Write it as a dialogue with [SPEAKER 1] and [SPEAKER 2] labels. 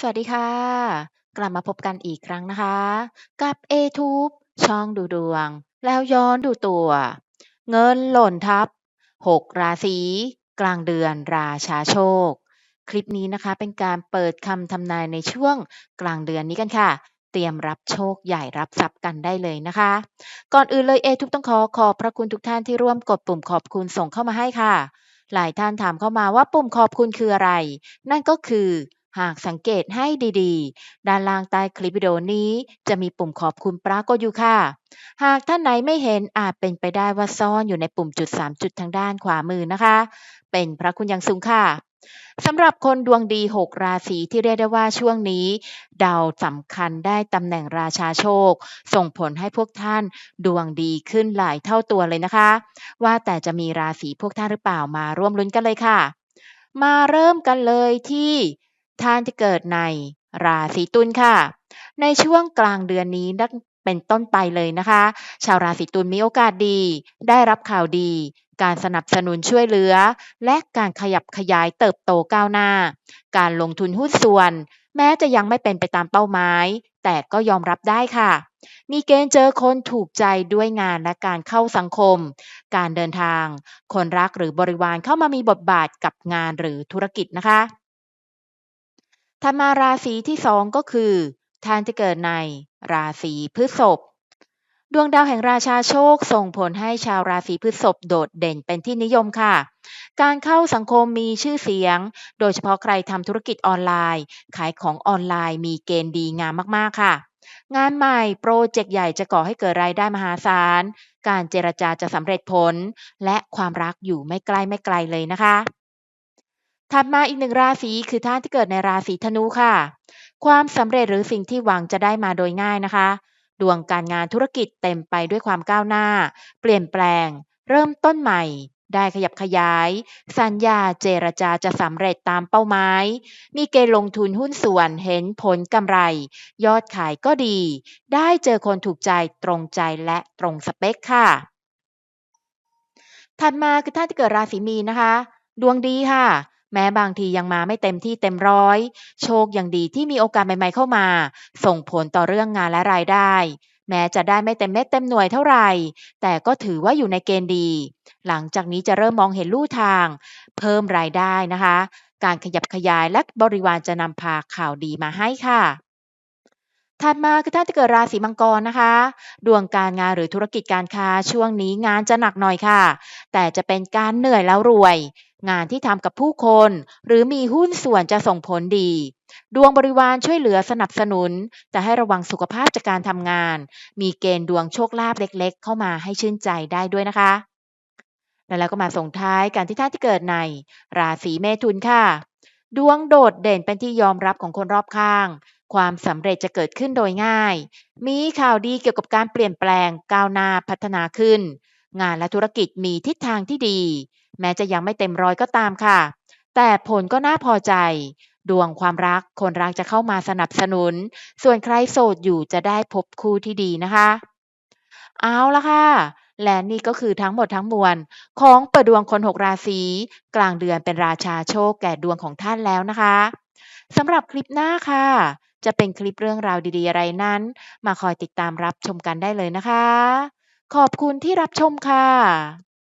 [SPEAKER 1] สวัสดีค่ะ กลับมาพบกันอีกครั้งนะคะ กับ A-Tube ช่องดูดวง แล้วย้อนดูตัว เงินหล่นทับ 6 ราศีกลางเดือนราชาโชค คลิปนี้นะคะเป็นการเปิดคำทำนายในช่วงกลางเดือนนี้กันค่ะ เตรียมรับโชคใหญ่รับทรัพย์กันได้เลยนะคะ ก่อนอื่นเลย A-Tube ต้องขอขอบพระคุณทุกท่านที่ร่วมกดปุ่มขอบคุณส่งเข้ามาให้ค่ะ หลายท่านถามเข้ามาว่าปุ่มขอบคุณคืออะไร นั่นก็คือ หากสังเกตให้ดีๆ ด้านล่างใต้คลิปวิดีโอนี้จะมีปุ่มขอบคุณปรากฏอยู่ค่ะ หากท่านไหนไม่เห็นอาจเป็นไปได้ว่าซ่อนอยู่ในปุ่มจุด 3 จุดทางด้านขวามือนะคะ เป็นพระคุณอย่างสูงค่ะสำหรับคนดวงดี 6 ราศีที่เรียกได้ว่าช่วงนี้ ดาวสำคัญได้ตำแหน่งราชาโชค ส่งผลให้พวกท่านดวงดีขึ้นหลายเท่าตัวเลยนะคะ ว่าแต่จะมีราศีพวกท่านหรือเปล่ามาร่วมลุ้นกันเลยค่ะ มาเริ่มกันเลยที่ ท่านที่เกิดในราศีตุลค่ะ ในช่วงกลางเดือนนี้นักเป็นต้นไปเลยนะคะ ชาวราศีตุลมีโอกาสดี ได้รับข่าวดี การสนับสนุนช่วยเหลือ และการขยับขยายเติบโตก้าวหน้า การลงทุนหุ้นส่วน แม้จะยังไม่เป็นไปตามเป้าหมาย แต่ก็ยอมรับได้ค่ะ มีเกณฑ์เจอคนถูกใจด้วยงานและการเข้าสังคม การเดินทาง คนรักหรือบริวารเข้ามามีบทบาทกับงานหรือธุรกิจนะคะ ถัดมาราศีที่2ก็คือท่านจะเกิดในราศีพฤษภดวงดาวแห่งราชาโชคส่งผลให้ชาวราศีพฤษภโดดเด่นเป็นที่นิยมค่ะ การเข้าสังคมมีชื่อเสียง โดยเฉพาะใครทำธุรกิจออนไลน์ ขายของออนไลน์มีเกณฑ์ดีงามมากๆค่ะ งานใหม่โปรเจกต์ใหญ่จะก่อให้เกิดรายได้มหาศาล การเจรจาจะสำเร็จผล และความรักอยู่ไม่ใกล้ไม่ไกลเลยนะคะ ถัดมาอีกหนึ่งราศีคือท่านที่เกิดในราศีธนูค่ะ ความสำเร็จหรือสิ่งที่หวังจะได้มาโดยง่ายนะคะ ดวงการงานธุรกิจเต็มไปด้วยความก้าวหน้า เปลี่ยนแปลง เริ่มต้นใหม่ ได้ขยับขยาย สัญญาเจรจาจะสำเร็จตามเป้าหมาย มีเกณฑ์ลงทุนหุ้นส่วนเห็นผลกำไร ยอดขายก็ดี ได้เจอคนถูกใจตรงใจและตรงสเปคค่ะ ถัดมาคือท่านที่เกิดราศีมีนนะคะ ดวงดีค่ะ แม้บางทียังมาไม่เต็มที่เต็มร้อย โชคยังดีที่มีโอกาสใหม่ๆเข้ามา ส่งผลต่อเรื่องงานและรายได้ แม้จะได้ไม่เต็มเม็ดเต็มหน่วยเท่าไหร่ แต่ก็ถือว่าอยู่ในเกณฑ์ดี หลังจากนี้จะเริ่มมองเห็นลู่ทาง เพิ่มรายได้นะคะ การขยับขยายและบริวารจะนำพาข่าวดีมาให้ค่ะถัดมาคือท่านที่เกิดราศีมังกรนะคะ ดวงการงานหรือธุรกิจการค้าช่วงนี้งานจะหนักหน่อยค่ะ แต่จะเป็นการเหนื่อยแล้วรวย งานที่ทำกับผู้คน หรือมีหุ้นส่วนจะส่งผลดี ดวงบริวารช่วยเหลือสนับสนุน แต่ให้ระวังสุขภาพจากการทำงาน มีเกณฑ์ดวงโชคลาภเล็ก ๆ เข้ามาให้ชื่นใจได้ด้วยนะคะ แล้วก็มาส่งท้ายกันที่ท่านที่เกิดใน ราศีเมถุนค่ะ ดวงโดดเด่นเป็นที่ยอมรับของคนรอบข้าง ความสำเร็จจะเกิดขึ้นโดยง่าย มีข่าวดีเกี่ยวกับการเปลี่ยนแปลงก้าวหน้าพัฒนาขึ้น งานและธุรกิจมีทิศทางที่ดี แม้จะยังไม่เต็มร้อยก็ตามค่ะ แต่ผลก็น่าพอใจ ดวงความรักคนรักจะเข้ามาสนับสนุน ส่วนใครโสดอยู่จะได้พบคู่ที่ดีนะคะ เอาละค่ะ และนี่ก็คือทั้งหมดทั้งมวล ของเปิดดวงคน6ราศีกลางเดือนเป็นราชาโชคแก่ดวงของท่านแล้วนะคะสำหรับคลิปหน้าค่ะ จะเป็นคลิปเรื่องราวดีๆ อะไรนั้น มาคอยติดตามรับชมกันได้เลยนะคะ ขอบคุณที่รับชมค่ะ